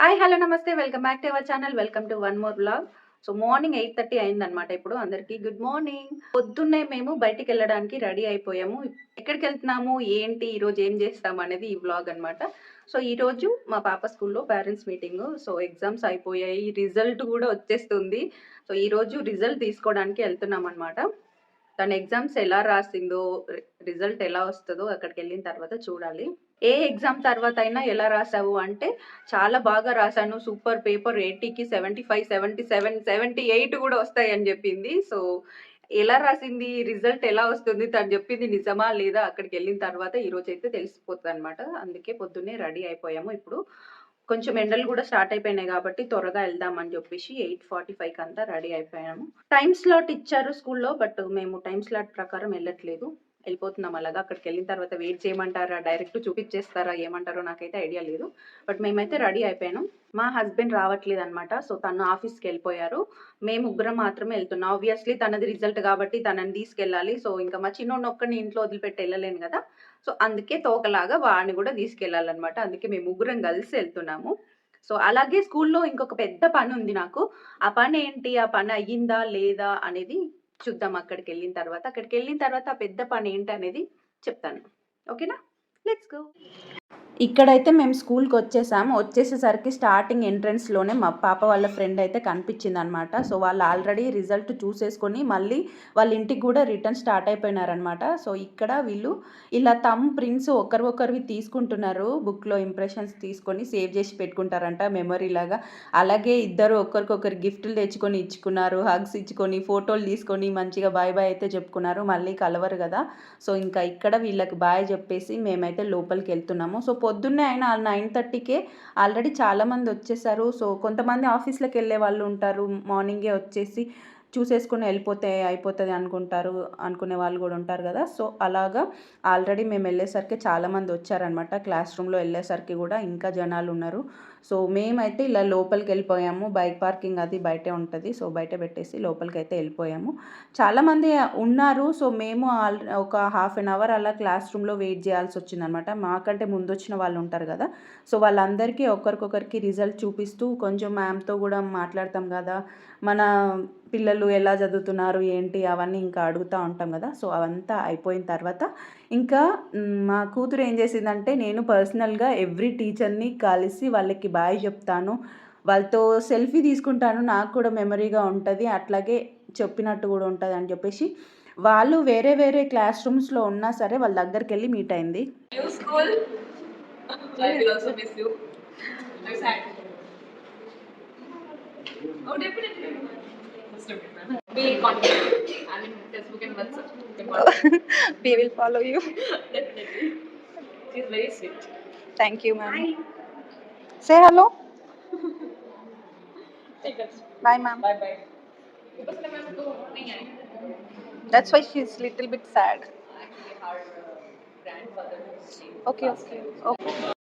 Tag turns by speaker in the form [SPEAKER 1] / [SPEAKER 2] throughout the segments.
[SPEAKER 1] Hi hello నమస్తే. Welcome back to our channel welcome to one more blog so morning eight thirty అయిందనమాట ఇప్పుడు అందరికీ. Good morning పొద్దున్నే మేము బయటికి వెళ్ళడానికి రెడీ అయిపోయాము. ఎక్కడికి వెళ్తున్నాము? ఏంటి? ఈరోజు ఏం చేస్తాం అనేది ఈ వ్లాగ్ అనమాట సో ఈరోజు మా పాప స్కూల్లో పేరెంట్స్ మీటింగ్ సో ఎగ్జామ్స్ అయిపోయాయి. రిజల్ట్ కూడా వచ్చేస్తుంది. సో ఈరోజు రిజల్ట్ తీసుకోవడానికి వెళ్తున్నాం అనమాట తన ఎగ్జామ్స్ ఎలా రాసిందో రిజల్ట్ ఎలా వస్తుందో అక్కడికి వెళ్ళిన తర్వాత చూడాలి. ఏ ఎగ్జామ్ తర్వాత అయినా ఎలా రాసావు? అంటే చాలా బాగా రాశాను super paper ఎయిటీకి seventy five seventy seven seventy eight కూడా వస్తాయి అని చెప్పింది. సో ఎలా రాసింది? రిజల్ట్ ఎలా వస్తుంది? తను చెప్పింది నిజమా లేదా? అక్కడికి వెళ్ళిన తర్వాత ఈ రోజు అయితే తెలిసిపోతుంది అనమాట అందుకే పొద్దున్నే రెడీ అయిపోయాము. ఇప్పుడు కొంచెం ఎండలు కూడా స్టార్ట్ అయిపోయినాయి కాబట్టి త్వరగా వెళ్దామని చెప్పేసి ఎయిట్ ఫార్టీ ఫైవ్ అంతా రెడీ అయిపోయాము. టైం స్లాట్ ఇచ్చారు స్కూల్లో బట్ మేము టైం స్లాట్ ప్రకారం వెళ్ళట్లేదు. వెళ్ళిపోతున్నాం అలాగా. అక్కడికి వెళ్ళిన తర్వాత వెయిట్ చేయమంటారా? డైరెక్ట్ చూపించేస్తారా ఏమంటారో నాకైతే ఐడియా లేదు. బట్ మేమైతే రెడీ అయిపోయాను. మా హస్బెండ్ రావట్లేదు అనమాట సో తను ఆఫీస్కి వెళ్ళిపోయారు మేము ముగ్గురం మాత్రమే వెళ్తున్నాం. ఆబ్వియస్లీ తనది రిజల్ట్ కాబట్టి తనని తీసుకెళ్ళాలి. సో ఇంకా మా చిన్నోడిని ఒక్కడిని ఇంట్లో వదిలిపెట్టి వెళ్ళలేను కదా. సో అందుకే తోకలాగా వాడిని కూడా తీసుకెళ్ళాలన్నమాట. అందుకే మేము ముగ్గురం కలిసి వెళ్తున్నాము. సో అలాగే స్కూల్లో ఇంకొక పెద్ద పని ఉంది నాకు. ఆ పని ఏంటి ఆ పని అయ్యిందా? లేదా? అనేది చూద్దాం అక్కడికి వెళ్ళిన తర్వాత. అక్కడికి వెళ్ళిన తర్వాత ఆ పెద్ద పని ఏంటనేది చెప్తాను. ఓకేనా? లెట్స్ గో ఇక్కడైతే మేము స్కూల్కి వచ్చేసాము. వచ్చేసేసరికి స్టార్టింగ్ ఎంట్రన్స్లోనే మా పాప వాళ్ళ ఫ్రెండ్ అయితే కనిపించింది అనమాట సో వాళ్ళు ఆల్రెడీ రిజల్ట్ చూసేసుకొని మళ్ళీ వాళ్ళ ఇంటికి కూడా రిటర్న్ స్టార్ట్ అయిపోయినారనమాట. సో ఇక్కడ వీళ్ళు ఇలా తమ్ ప్రింట్స్ ఒకరి ఒకరివి తీసుకుంటున్నారు. బుక్లో ఇంప్రెషన్స్ తీసుకొని సేవ్ చేసి పెట్టుకుంటారంట మెమొరీ లాగా. అలాగే ఇద్దరు ఒకరికొకరు గిఫ్ట్లు తెచ్చుకొని ఇచ్చుకున్నారు. హగ్స్ ఇచ్చుకొని ఫోటోలు తీసుకొని మంచిగా బాయ్ బాయ్ అయితే చెప్పుకున్నారు. మళ్ళీ కలవరు కదా. సో ఇంకా ఇక్కడ వీళ్ళకి బాయ్ చెప్పేసి మేమైతే లోపలికి వెళ్తున్నాము. సో పొద్దున్నే అయినా నైన్ థర్టీకే ఆల్రెడీ చాలామంది వచ్చేసారు. సో కొంతమంది ఆఫీస్లకు వెళ్ళే వాళ్ళు ఉంటారు. మార్నింగే వచ్చేసి చూసేసుకుని వెళ్ళిపోతే అయిపోతుంది అనుకుంటారు. అనుకునే వాళ్ళు కూడా ఉంటారు కదా. సో అలాగా ఆల్రెడీ మేము వెళ్ళేసరికి చాలామంది వచ్చారనమాట క్లాస్ రూమ్లో వెళ్ళేసరికి కూడా ఇంకా జనాలు ఉన్నారు. సో మేమైతే ఇలా లోపలికి వెళ్ళిపోయాము బైక్ పార్కింగ్ అది బయటే ఉంటుంది. సో బయట పెట్టేసి లోపలికి అయితే వెళ్ళిపోయాము. చాలామంది ఉన్నారు. సో మేము ఆల్ ఒక హాఫ్ అన్ అవర్ అలా క్లాస్ రూమ్లో వెయిట్ చేయాల్సి వచ్చిందనమాట మాకంటే ముందు వచ్చిన వాళ్ళు ఉంటారు కదా. సో వాళ్ళందరికీ ఒకరికొకరికి రిజల్ట్ చూపిస్తూ కొంచెం మ్యామ్తో కూడా మాట్లాడతాం కదా. మన పిల్లలు ఎలా చదువుతున్నారు? ఏంటి? అవన్నీ ఇంకా అడుగుతూ ఉంటాం కదా. సో అవంతా అయిపోయిన తర్వాత ఇంకా మ్, కూతురు ఏం చేసిందంటే నేను పర్సనల్గా ఎవ్రీ టీచర్ని కలిసి వాళ్ళకి బాయ్ చెప్తాను. వాళ్ళతో సెల్ఫీ తీసుకుంటాను. నాకు కూడా మెమరీగా ఉంటుంది. అట్లాగే చెప్పినట్టు కూడా ఉంటుంది అని చెప్పేసి వాళ్ళు వేరే వేరే క్లాస్ రూమ్స్లో ఉన్నా సరే వాళ్ళ దగ్గరికి వెళ్ళి మీట్ అయింది.
[SPEAKER 2] Oh, definitely. Be confident. We will follow you. Definitely. She's very sweet.
[SPEAKER 1] Thank
[SPEAKER 2] you, ma'am.
[SPEAKER 1] Say hello.
[SPEAKER 2] Bye, ma'am.
[SPEAKER 1] Bye, bye.
[SPEAKER 2] That's why she's little bit
[SPEAKER 1] sad.
[SPEAKER 2] Okay,
[SPEAKER 1] okay.
[SPEAKER 2] okay.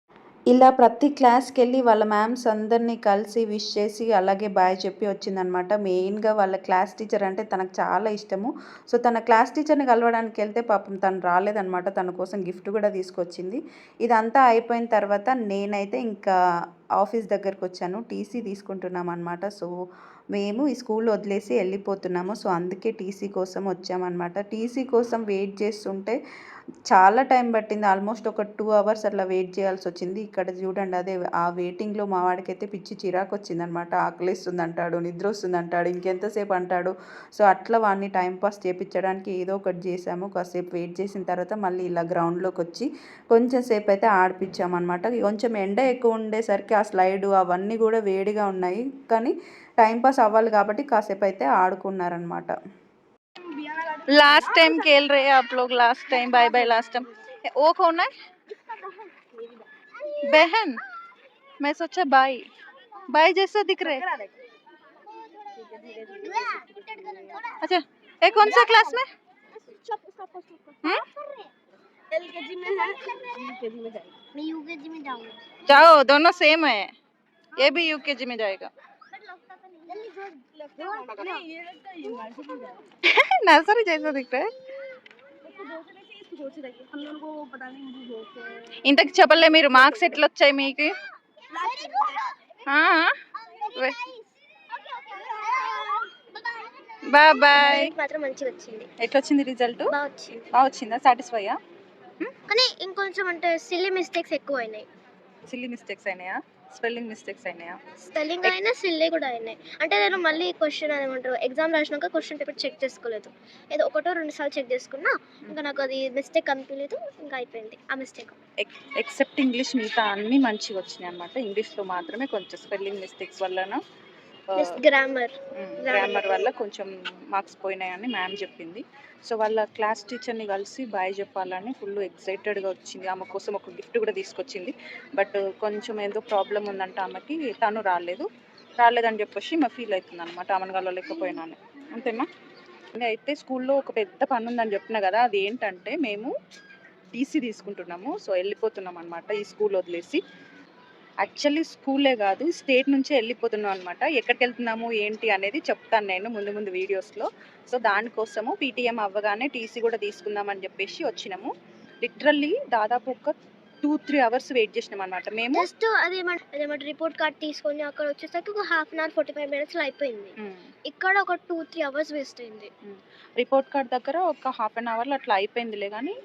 [SPEAKER 1] ఇలా ప్రతి క్లాస్కి వెళ్ళి వాళ్ళ మ్యామ్స్ అందరినీ కలిసి wish చేసి అలాగే bye చెప్పి వచ్చిందనమాట. మెయిన్గా వాళ్ళ క్లాస్ టీచర్ అంటే తనకు చాలా ఇష్టము. సో తన క్లాస్ టీచర్ని కలవడానికి వెళ్తే పాపం తను రాలేదనమాట. తన కోసం గిఫ్ట్ కూడా తీసుకొచ్చింది. ఇదంతా అయిపోయిన తర్వాత నేనైతే ఇంకా ఆఫీస్ దగ్గరకు వచ్చాను. టీసీ తీసుకుంటున్నాం అనమాట సో మేము ఈ స్కూల్ వదిలేసి వెళ్ళిపోతున్నాము. సో అందుకే టీసీ కోసం వచ్చామన్నమాట టీసీ కోసం వెయిట్ చేస్తుంటే చాలా టైం పట్టింది. ఆల్మోస్ట్ ఒక టూ అవర్స్ అట్లా వెయిట్ చేయాల్సి వచ్చింది. ఇక్కడ చూడండి అదే ఆ వెయిటింగ్లో మా వాడికైతే పిచ్చి చిరాకు వచ్చిందనమాట ఆకలిస్తుంది అంటాడు నిద్ర వస్తుంది అంటాడు ఇంకెంతసేపు అంటాడు. సో అట్లా వాడిని టైంపాస్ చేపించడానికి ఏదో ఒకటి చేసాము కాసేపు వెయిట్ చేసిన తర్వాత మళ్ళీ ఇలా గ్రౌండ్లోకి వచ్చి కొంచెం సేపు అయితే ఆడిపించామన్నమాట కొంచెం ఎండ ఎక్కువ ఉండేసరికి ఆ స్లైడ్ అవన్నీ కూడా వేడిగా ఉన్నాయి. కానీ టైంపాస్ అవ్వాలి కాబట్టి కాసేపు అయితే ఆడుకున్నారనమాట
[SPEAKER 3] लास्ट टाइम खेल रहे हैं आप लोग last time bye bye last time वो कौन है? बहन। मैं सोचा भाई भाई जैसा दिख रहे अच्छा ये कौन सा क्लास में? हम्म? जाओ दोनों सेम है। ये भी यूकेजी में जाएगा। नर्सरी जैसा दिख रहा है
[SPEAKER 4] इसको दो से लेके इसको दो से लेके हम लोगों को पता नहीं मुझे दो से
[SPEAKER 3] ఇంతకు చెప్పలే మీరు మార్క్స్ ఎట్లా వచ్చాయి మీకు
[SPEAKER 1] బాయ్ బాయ్
[SPEAKER 4] మాత్రం మంచిగా వచ్చింది
[SPEAKER 1] ఎట్లా వచ్చింది రిజల్ట్
[SPEAKER 4] బాగా వచ్చింది
[SPEAKER 1] బాగా వచ్చిందా సాటిస్ఫైయా
[SPEAKER 4] కానీ ఇంకొంచెం అంటే సిల్లీ మిస్టేక్స్ ఎక్కువ అయినాయి
[SPEAKER 1] సిల్లీ మిస్టేక్స్ అయినాయా స్పెల్లింగ్ మిస్టేక్స్ అయినాయా?
[SPEAKER 4] స్పెల్లింగ్ అయినా సిల్లీ కూడా అయినాయి. అంటే నేను మళ్ళీ క్వశ్చన్ అదేమంటారు ఎగ్జామ్ రాసినాక క్వశ్చన్ పేపర్ చెక్ చేసుకోలేదు. ఏదో ఒకటో రెండు సార్లు చెక్ చేసుకున్నా ఇంకా నాకు అది మిస్టేక్ అనిపించలేదు ఇంకా అయిపోయింది ఆ మిస్టేక్.
[SPEAKER 1] ఎక్సెప్ట్ ఇంగ్లీష్ మిగతా అన్నీ మంచిగా వచ్చినాయి అనమాట ఇంగ్లీష్లో మాత్రమే కొంచెం స్పెల్లింగ్ మిస్టేక్స్ వలన
[SPEAKER 4] గ్రామర్
[SPEAKER 1] గ్రామర్ వల్ల కొంచెం మార్క్స్ పోయినాయని మ్యామ్ చెప్పింది. సో వాళ్ళ క్లాస్ టీచర్ని కలిసి బాయ్ చెప్పాలని ఫుల్ ఎక్సైటెడ్గా వచ్చింది. ఆమె కోసం ఒక గిఫ్ట్ కూడా తీసుకొచ్చింది. బట్ కొంచెం ఏదో ప్రాబ్లం ఉందంట ఆమెకి తను రాలేదు. రాలేదని చెప్పేసి మా ఫీల్ అవుతుంది అనమాట ఆమెను కలవలేకపోయినాను. అంతేనా ఇంకా అయితే స్కూల్లో ఒక పెద్ద పని ఉందని చెప్పిన కదా అది ఏంటంటే మేము టీసీ తీసుకుంటున్నాము. సో వెళ్ళిపోతున్నాం అనమాట ఈ స్కూల్ వదిలేసి. యాక్చువల్లీ స్కూలే కాదు స్టేట్ నుంచే వెళ్ళిపోతున్నాం అనమాట ఎక్కడికి వెళ్తున్నాము ఏంటి అనేది చెప్తాను నేను ముందు ముందు వీడియోస్లో. సో దానికోసము పీటీఎం అవ్వగానే టీసీ కూడా తీసుకుందామని చెప్పేసి వచ్చినాము. లిటరల్లీ దాదాపు ఒక టూ త్రీ అవర్స్ వెయిట్ చేసినాం అనమాట మేము
[SPEAKER 4] జస్ట్ అదేమంటారు రిపోర్ట్ కార్డ్ తీసుకొని అక్కడ వచ్చేసరికి ఒక half an hour forty five మినిట్స్లో అయిపోయింది. ఇక్కడ ఒక టూ త్రీ అవర్స్ వేస్ట్ అయింది.
[SPEAKER 1] రిపోర్ట్ కార్డ్ దగ్గర ఒక హాఫ్ అన్ అవర్లో అట్లా అయిపోయిందిలే కానీ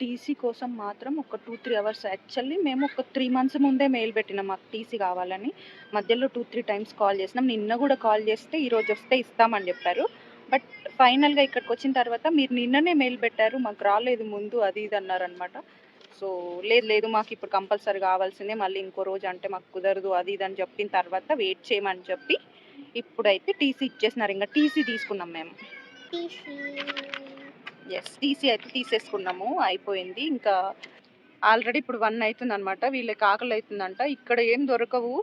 [SPEAKER 1] టీసీ కోసం మాత్రం ఒక టూ త్రీ అవర్స్. యాక్చువల్లీ మేము ఒక త్రీ మంత్స్ ముందే మెయిల్ పెట్టినాం మాకు టీసీ కావాలని. మధ్యలో టూ త్రీ టైమ్స్ కాల్ చేసినాం. నిన్న కూడా కాల్ చేస్తే ఈరోజు వస్తే ఇస్తామని చెప్పారు. బట్ ఫైనల్గా ఇక్కడికి వచ్చిన తర్వాత మీరు నిన్ననే మెయిల్ పెట్టారు. మాకు రాలేదు ముందు అది ఇది అన్నారనమాట సో లేదు లేదు మాకు ఇప్పుడు కంపల్సరీ కావాల్సిందే. మళ్ళీ ఇంకో రోజు అంటే మాకు కుదరదు అది ఇది అని చెప్పిన తర్వాత వెయిట్ చేయమని చెప్పి ఇప్పుడైతే టీసీ ఇచ్చేసినారు. ఇంకా టీసీ తీసుకున్నాం మేము. ఎస్ టీసీ అయితే తీసేసుకున్నాము అయిపోయింది. ఇంకా ఆల్రెడీ ఇప్పుడు వన్ అవుతుంది అనమాట వీళ్ళకి ఆకలి అవుతుందంట ఇక్కడ ఏం దొరకవు.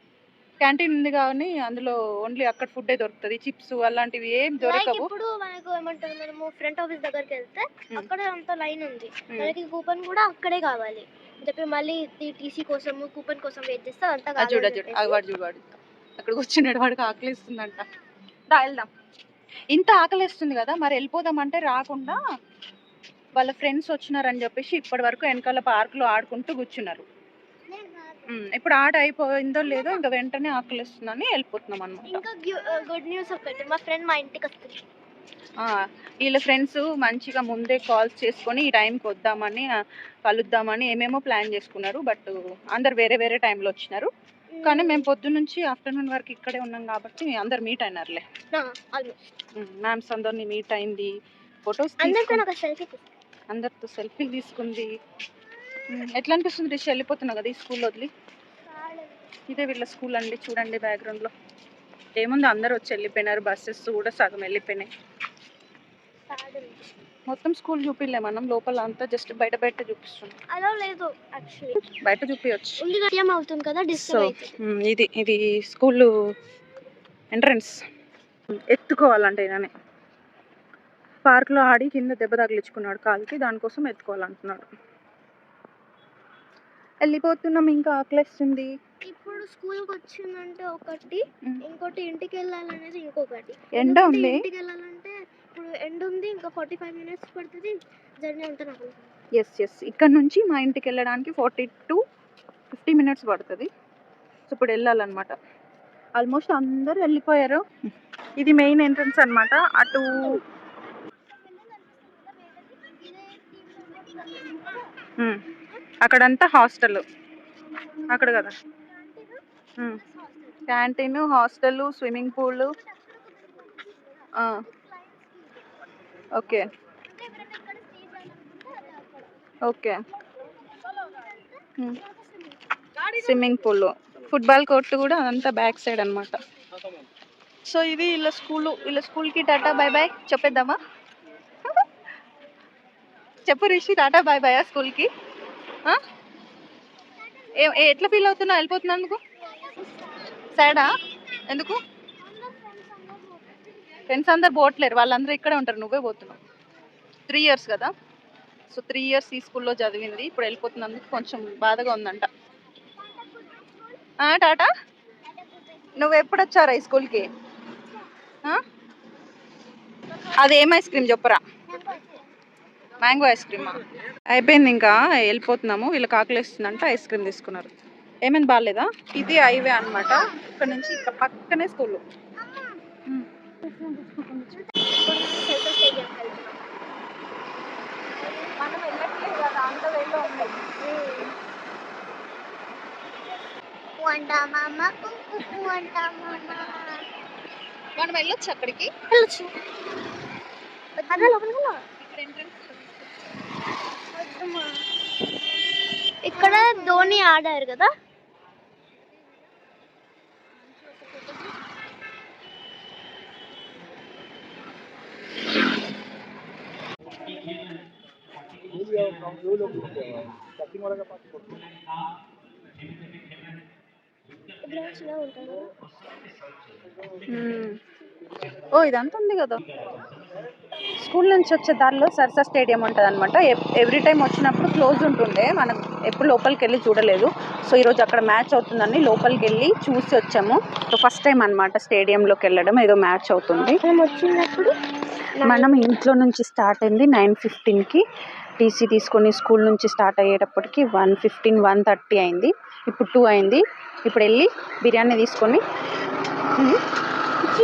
[SPEAKER 1] క్యాంటీన్ ఉంది కానీ అందులో ఓన్లీ అక్కడ ఫుడ్డే దొరుకుతుంది. చిప్స్ అలాంటివి ఏం దొరకవు.
[SPEAKER 4] ఇప్పుడు మనకు ఏమంటారు మనము ఫ్రంట్ ఆఫీస్ దగ్గరికి వెళ్తే
[SPEAKER 1] Hmm.
[SPEAKER 4] అక్కడ అంత లైన్ ఉంది.
[SPEAKER 1] Hmm.
[SPEAKER 4] మనకి కూపన్ కూడా అక్కడే కావాలి. చెప్పి మళ్ళీ టీసీ కోసం కూపన్ కోసం వెయిట్ చేస్తే అంతా
[SPEAKER 1] చూడ చూడు. వాడు చూడు వాడు. అక్కడ కూర్చున్నాడు వాడికి ఆకలిస్తుందంట దా వెళ్దాం. ఇంత ఆకలిస్తుంది కదా మరి వెళ్ళిపోదాం అంటే రాకుండా వాళ్ళ ఫ్రెండ్స్ వచ్చినారని చెప్పేసి ఇప్పటి వరకు వెనకాల పార్క్లో ఆడుకుంటూ కూర్చున్నారు. ఇప్పుడు ఆట అయిపోయిందో లేదో ఇంకా వెంటనే ఆకలిస్తుందని వెళ్ళిపోతున్నాం అనమాట
[SPEAKER 4] ఇంకా గుడ్ న్యూస్ ఒకటి మా ఫ్రెండ్ మా ఇంటికి వస్తుంది.
[SPEAKER 1] వీళ్ళ ఫ్రెండ్స్ మంచిగా ముందే కాల్స్ చేసుకొని ఈ టైంకి వద్దామని కలుద్దామని ఏమేమో ప్లాన్ చేసుకున్నారు బట్ అందరు వేరే వేరే టైంలో వచ్చినారు. కానీ మేము పొద్దున్న నుంచి ఆఫ్టర్నూన్ వరకు ఇక్కడే ఉన్నాం కాబట్టి అందరు మీట్ అయినారులే. మ్యామ్స్ అందరిని మీట్ అయింది. ఫొటోస్
[SPEAKER 4] అందరితో
[SPEAKER 1] సెల్ఫీలు తీసుకుంది. ఎట్లా అనిపిస్తుంది రిషి? వెళ్ళిపోతున్నావు కదా ఈ స్కూల్ వదిలి? ఇదే వీళ్ళ స్కూల్ అండి చూడండి బ్యాక్గ్రౌండ్లో ఏముంది అందరూ వచ్చి వెళ్ళిపోయినారు బస్సెస్ కూడా సగం వెళ్ళిపోయినాయి. మొత్తం స్కూల్ చూపిలే మనం లోపల అంతా జస్ట్ బయట బయట చూపిస్తున్నాం
[SPEAKER 4] అలా లేదు యాక్చువల్లీ
[SPEAKER 1] బయట చూపించచ్చు
[SPEAKER 4] అవుతుంది కదా
[SPEAKER 1] సో ఇది ఇది స్కూల్ ఎంట్రన్స్. ఎత్తుకోవాలంటే నేనే పార్క్లో ఆడి కింద దెబ్బ తగిలించుకున్నాడు కాలుకి దానికోసం ఎత్తుకోవాలంటున్నాడు. వెళ్ళిపోతున్నాం ఇంకా ఆకలిస్తుంది.
[SPEAKER 4] ఇప్పుడు స్కూల్కి వచ్చిందంటే ఒకటి. ఇంకోటి ఇంటికి వెళ్ళాలనేది ఇంకొకటి.
[SPEAKER 1] ఎండ ఉంది.
[SPEAKER 4] ఇంటికి వెళ్ళాలంటే ఇప్పుడు ఎండ్ ఉంది ఇంకా ఫార్టీ ఫైవ్ మినిట్స్ పడుతుంది. జర్నీ అంతా నాకు
[SPEAKER 1] ఎస్ ఎస్ ఇక్కడ నుంచి మా ఇంటికి వెళ్ళడానికి ఫార్టీ టు ఫిఫ్టీ మినిట్స్ పడుతుంది. సో ఇప్పుడు వెళ్ళాలన్నమాట. ఆల్మోస్ట్ అందరూ వెళ్ళిపోయారు. ఇది మెయిన్ ఎంట్రన్స్ అనమాట అటు అక్కడంతా హాస్టల్. అక్కడ కదా. Canteen hostel swimming pool. Okay. Okay. Swimming pool. Football court కూడా అదంతా బ్యాక్ సైడ్ అనమాట సో ఇది వీళ్ళ స్కూల్ వీళ్ళ స్కూల్కి టాటా బాయ్ బాయ్ చెప్పేద్దామా? చెప్పు రిషి టాటా బాయ్ బాయ్ స్కూల్కి? ఏ ఏ- ఎట్లా ఫీల్ అవుతున్నావు? వెళ్ళిపోతున్నందుకు సాడా? ఎందుకు? ఫ్రెండ్స్ అందరు పోవట్లేరు వాళ్ళందరూ ఇక్కడే ఉంటారు నువ్వే పోతున్నావు. త్రీ ఇయర్స్ కదా? సో త్రీ ఇయర్స్ ఈ స్కూల్లో చదివింది ఇప్పుడు వెళ్ళిపోతున్నందుకు కొంచెం బాధగా ఉందంట. టాటా? నువ్వు ఎప్పుడు వచ్చారా ఈ స్కూల్కి అది ఏం ఐస్ క్రీమ్ చెప్పరా? మ్యాంగో ఐస్ క్రీమా? అయిపోయింది ఇంకా వెళ్ళిపోతున్నాము వీళ్ళకి ఆకలిస్తుందంట ఐస్ క్రీమ్ తీసుకున్నారు.
[SPEAKER 3] ఏమైనా బాగాలేదా? ఇది హైవే అన్నమాట ఇక్కడ నుంచి ఇక్కడ పక్కనే స్కూల్ మనం వెళ్ళట్లేదు కదా అంత ఉన్నాయి మనం వెళ్ళొచ్చు అక్కడికి
[SPEAKER 4] వెళ్ళొచ్చు. ఇక్కడ ధోని ఆడారు కదా? చిన్నగా ఉంటాడు
[SPEAKER 3] మ్మ్. ఓ ఇదంతా ఉంది కదా. స్కూల్ నుంచి వచ్చే దారిలో సరసా స్టేడియం ఉంటుంది అనమాట ఎవ్రీ టైం వచ్చినప్పుడు క్లోజ్ ఉంటుండే. మనం ఎప్పుడు లోపలికి వెళ్ళి చూడలేదు. సో ఈరోజు అక్కడ మ్యాచ్ అవుతుందని లోపలికి వెళ్ళి చూసి వచ్చాము. సో ఫస్ట్ టైం అనమాట స్టేడియంలోకి వెళ్ళడం ఏదో మ్యాచ్ అవుతుంది.
[SPEAKER 4] మేము వచ్చినప్పుడు
[SPEAKER 3] మనం ఇంట్లో నుంచి స్టార్ట్ అయింది నైన్ ఫిఫ్టీన్కి టీసీ తీసుకొని స్కూల్ నుంచి స్టార్ట్ అయ్యేటప్పటికి వన్ ఫిఫ్టీన్ వన్ థర్టీ అయింది. ఇప్పుడు టూ అయింది. ఇప్పుడు వెళ్ళి బిర్యానీ తీసుకొని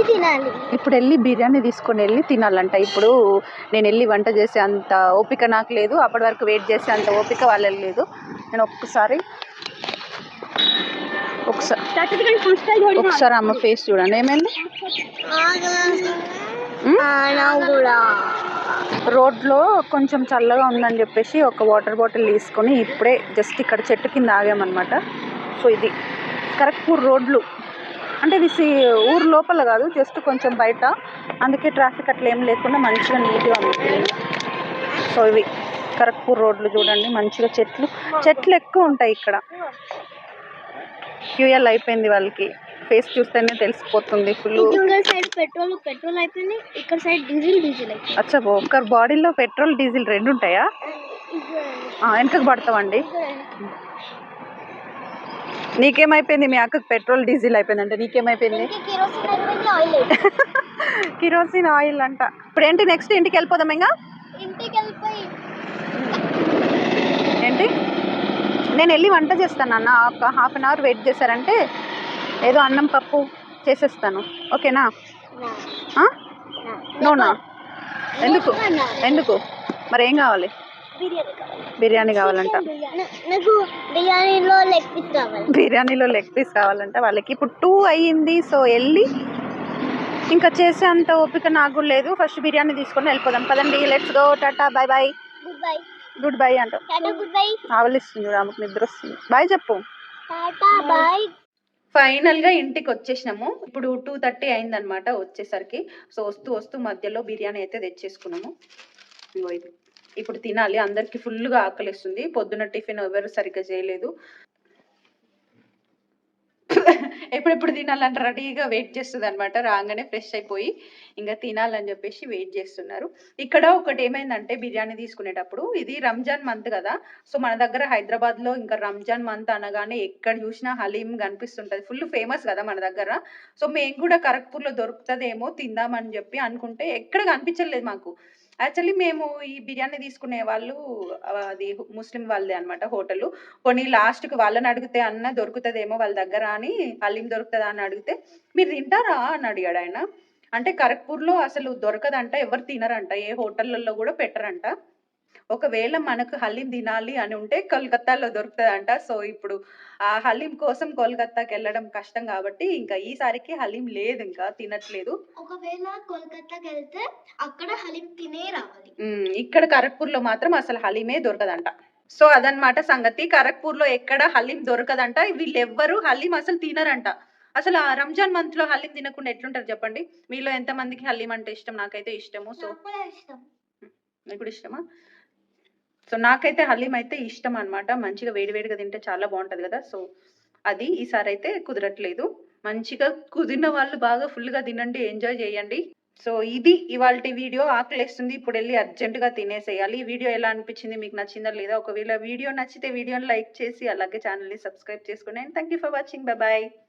[SPEAKER 4] తినాలి.
[SPEAKER 3] ఇప్పుడు వెళ్ళి బిర్యానీ తీసుకొని వెళ్ళి తినాలంట. ఇప్పుడు నేను వెళ్ళి వంట చేసే అంత ఓపిక నాకు లేదు. అప్పటి వరకు వెయిట్ చేసే అంత ఓపిక వాళ్ళకి లేదు. నేను ఒక్కసారి ఒకసారి ఒకసారి అమ్మ ఫేస్ చూడండి. ఏమైంది?
[SPEAKER 4] Hmm?
[SPEAKER 3] రోడ్లో కొంచెం చల్లగా ఉందని చెప్పేసి ఒక వాటర్ బాటిల్ తీసుకొని ఇప్పుడే జస్ట్ ఇక్కడ చెట్టు కింద ఆగామన్నమాట. సో ఇది కరెక్ట్పూర్ రోడ్లు. అంటే ఇది సి- ఊరు లోపల కాదు జస్ట్ కొంచెం బయట. అందుకే ట్రాఫిక్ అట్లా ఏం లేకుండా మంచిగా నీట్గా ఉంది. సో ఇవి కరెక్ట్పూర్ రోడ్లు చూడండి మంచిగా చెట్లు. చెట్లు ఎక్కువ ఉంటాయి ఇక్కడ. క్యూఎల్ అయిపోయింది వాళ్ళకి. ఫేస్ చూస్తేనే తెలిసిపోతుంది ఫుల్
[SPEAKER 4] సైడ్ పెట్రోల్ పెట్రోల్ అయిపోయింది ఇక్కడ సైడ్ డీజిల్ డీజిల్ అయిపోయింది
[SPEAKER 3] అచ్చా ఒక్కరి బాడీలో పెట్రోల్ డీజిల్ రెండు ఉంటాయా? వెనకకు పడతామండి నీకేమైపోయింది మీ అక్కకు పెట్రోల్ డీజిల్ అయిపోయింది అంటే నీకేమైపోయింది
[SPEAKER 4] కిరోసిన్ ఆయిల్
[SPEAKER 3] అంట. ఇప్పుడు ఏంటి నెక్స్ట్ ఇంటికి వెళ్ళిపోదాం ఇంకా? ఏంటి? నేను వెళ్ళి వంట చేస్తాను అన్న. ఒక హాఫ్ అన్ అవర్ వెయిట్ చేశారంటే ఏదో అన్నం పప్పు చేసేస్తాను. ఓకేనా? నోనా? ఎందుకు? ఎందుకు? మరి ఏం కావాలి?
[SPEAKER 4] బిర్యానీ కావాలి.
[SPEAKER 3] బిర్యానీ కావాలంట.
[SPEAKER 4] బిర్యానీలో లెగ్ పీస్ కావాలి.
[SPEAKER 3] బిర్యానీలో లెగ్ పీస్ కావాలంట వాళ్ళకి. ఇప్పుడు టూ అయ్యింది సో వెళ్ళి ఇంకా చేసే అంత ఓపిక నాకు కూడా లేదు. ఫస్ట్ బిర్యానీ తీసుకొని వెళ్ళిపోదాం. పదండి let's go tata
[SPEAKER 4] good bye
[SPEAKER 3] good bye అంటాం.
[SPEAKER 4] గుడ్ బై
[SPEAKER 3] ఆవలిస్తుంది చూడు ఆమెకు నిద్ర వస్తుంది. బాయ్ చెప్పు.
[SPEAKER 4] బాయ్
[SPEAKER 1] ఫైనల్గా ఇంటికి వచ్చేసినాము ఇప్పుడు టూ థర్టీ అయిందనమాట వచ్చేసరికి. సో వస్తూ వస్తూ మధ్యలో బిర్యానీ అయితే తెచ్చేసుకున్నాము. ఇది. ఇప్పుడు తినాలి. అందరికి ఫుల్గా ఆకలిస్తుంది. పొద్దున టిఫిన్ ఎవరు సరిగ్గా చేయలేదు. ఎప్పుడెప్పుడు తినాలని రెడీగా వెయిట్ చేస్తుంది అనమాట రాగానే ఫ్రెష్ అయిపోయి ఇంకా తినాలని చెప్పేసి వెయిట్ చేస్తున్నారు. ఇక్కడ ఒకటి ఏమైందంటే బిర్యానీ తీసుకునేటప్పుడు ఇది రంజాన్ మంత్ కదా. సో మన దగ్గర హైదరాబాద్లో ఇంకా రంజాన్ మంత్ అనగానే ఎక్కడ చూసినా హలీం కనిపిస్తుంటది. ఫుల్ ఫేమస్ కదా మన దగ్గర. సో మేము కూడా ఖరగ్పూర్లో దొరుకుతుందేమో తిందామని చెప్పి అనుకుంటే ఎక్కడ కనిపించలేదు మాకు. యాక్చువల్లీ మేము ఈ బిర్యానీ తీసుకునే వాళ్ళు అది ముస్లిం వాళ్ళదే అనమాట హోటల్. కొన్ని లాస్ట్కి వాళ్ళని అడిగితే అన్న దొరుకుతుందేమో వాళ్ళ దగ్గర అని హలీం దొరుకుతుందా అని అడిగితే మీరు తింటారా? అని అడిగాడు ఆయన. అంటే ఖరగ్పూర్లో అసలు దొరకదంట ఎవరు తినరంట ఏ హోటళ్ళల్లో కూడా పెట్టరంట. ఒకవేళ మనకు హలీం తినాలి అని ఉంటే కోల్కత్తాలో దొరుకుతుందంట. సో ఇప్పుడు ఆ హలీం కోసం కోల్కత్తాకి వెళ్ళడం కష్టం కాబట్టి ఇంకా ఈసారికి హలీం లేదు ఇంకా తినట్లేదు.
[SPEAKER 4] ఒకవేళ కోల్కతాకి వెళ్తే అక్కడ హలీం తినే రావాలి.
[SPEAKER 1] ఇక్కడ ఖరగ్పూర్లో మాత్రం అసలు హలీమే దొరకదంట. సో అదనమాట సంగతి. ఖరగ్పూర్లో ఎక్కడ హలీం దొరకదంట. వీళ్ళెవ్వరు హలీం అసలు తినరంట. అసలు ఆ రంజాన్ మంత్లో హలీం తినకుండా ఎట్లుంటారు చెప్పండి? మీలో ఎంత మందికి హలీం అంటే ఇష్టం? నాకైతే ఇష్టము. సో
[SPEAKER 4] కూడా
[SPEAKER 1] ఇష్టమా? సో నాకైతే హలీం అయితే ఇష్టం అన్నమాట. మంచిగా వేడివేడిగా తింటే చాలా బాగుంటుంది కదా. సో అది ఈసారి అయితే కుదరట్లేదు. మంచిగా కుదిరిన వాళ్ళు బాగా ఫుల్గా తినండి ఎంజాయ్ చేయండి. సో ఇది ఇవాళ వీడియో ఆకలేస్తుంది. ఇప్పుడు వెళ్ళి అర్జెంటుగా తినేసేయాలి. ఈ వీడియో ఎలా అనిపించింది మీకు నచ్చిందా లేదా? ఒకవేళ వీడియో నచ్చితే వీడియోని లైక్ చేసి అలాగే ఛానల్ని సబ్స్క్రైబ్ చేసుకోండి and thank you for watching bye